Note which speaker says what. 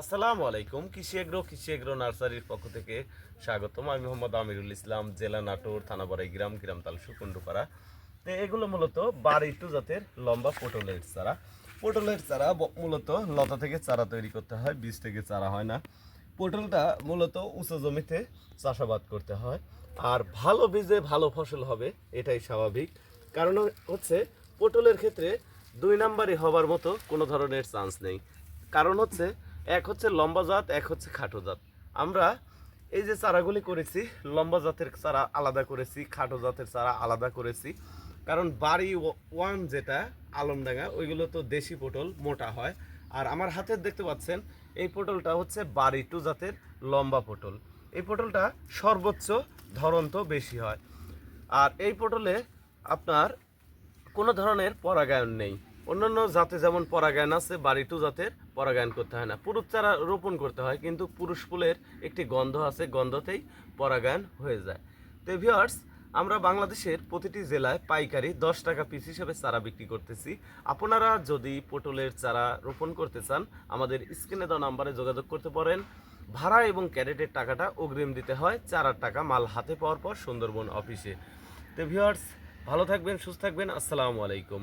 Speaker 1: আসসালামু আলাইকুম, কৃষি এগ্রো কৃষি এগ্রো নার্সারির পক্ষ থেকে স্বাগতম। আমি মোহাম্মদ আমিরুল ইসলাম, জেলা নাটোর, থানাবাড়াই গ্রাম গ্রাম তাল সুকুণ্ডুপাড়া। তো এগুলো মূলত বাড়ি টু জাতের লম্বা পটলের চারা। পটলের চারা মূলত লতা থেকে চারা তৈরি করতে হয়, বীজ থেকে চারা হয় না। পটলটা মূলত উঁচু জমিতে চাষাবাদ করতে হয়। আর ভালো বীজে ভালো ফসল হবে, এটাই স্বাভাবিক। কারণ হচ্ছে পটলের ক্ষেত্রে দুই নাম্বারই হবার মতো কোনো ধরনের চান্স নেই। কারণ হচ্ছে এক হচ্ছে লম্বা জাত, এক হচ্ছে খাটো জাত। আমরা এই যে চারাগুলি করেছি, লম্বা জাতের চারা আলাদা করেছি, খাটো জাতের চারা আলাদা করেছি। কারণ বাড়ি ওয়ান যেটা, আলমডাঙ্গা, ওইগুলো তো দেশি পটল, মোটা হয়। আর আমার হাতের দেখতে পাচ্ছেন, এই পটলটা হচ্ছে বাড়ি টু জাতের লম্বা পটল। এই পটলটা সর্বোচ্চ ধরন তো বেশি হয়। আর এই পটলে আপনার কোনো ধরনের পরাগায়ন নেই। অন্যান্য জাতে যেমন পরাগায়ন আছে বাড়ি টু জাতের পরাগায়ন করতে হয় না। পুরুষ চারা রোপণ করতে হয়, কিন্তু পুরুষ ফুলের একটি গন্ধ আছে, গন্ধতেই পরাগায়ন হয়ে যায়। তো ভিউয়ার্স আমরা বাংলাদেশের প্রতিটি জেলায় পাইকারি দশ টাকা পিস হিসেবে চারা বিক্রি করতেছি। আপনারা যদি পটলের চারা রোপণ করতে চান, আমাদের স্ক্রিনে দেওয়া নাম্বারে যোগাযোগ করতে পারেন। ভাড়া এবং ক্যারেটের টাকাটা অগ্রিম দিতে হয়, চারার টাকা মাল হাতে পাওয়ার পর সুন্দরবন অফিসে। তো ভিউয়ার্স ভালো থাকবেন, সুস্থ থাকবেন, আসসালামু আলাইকুম।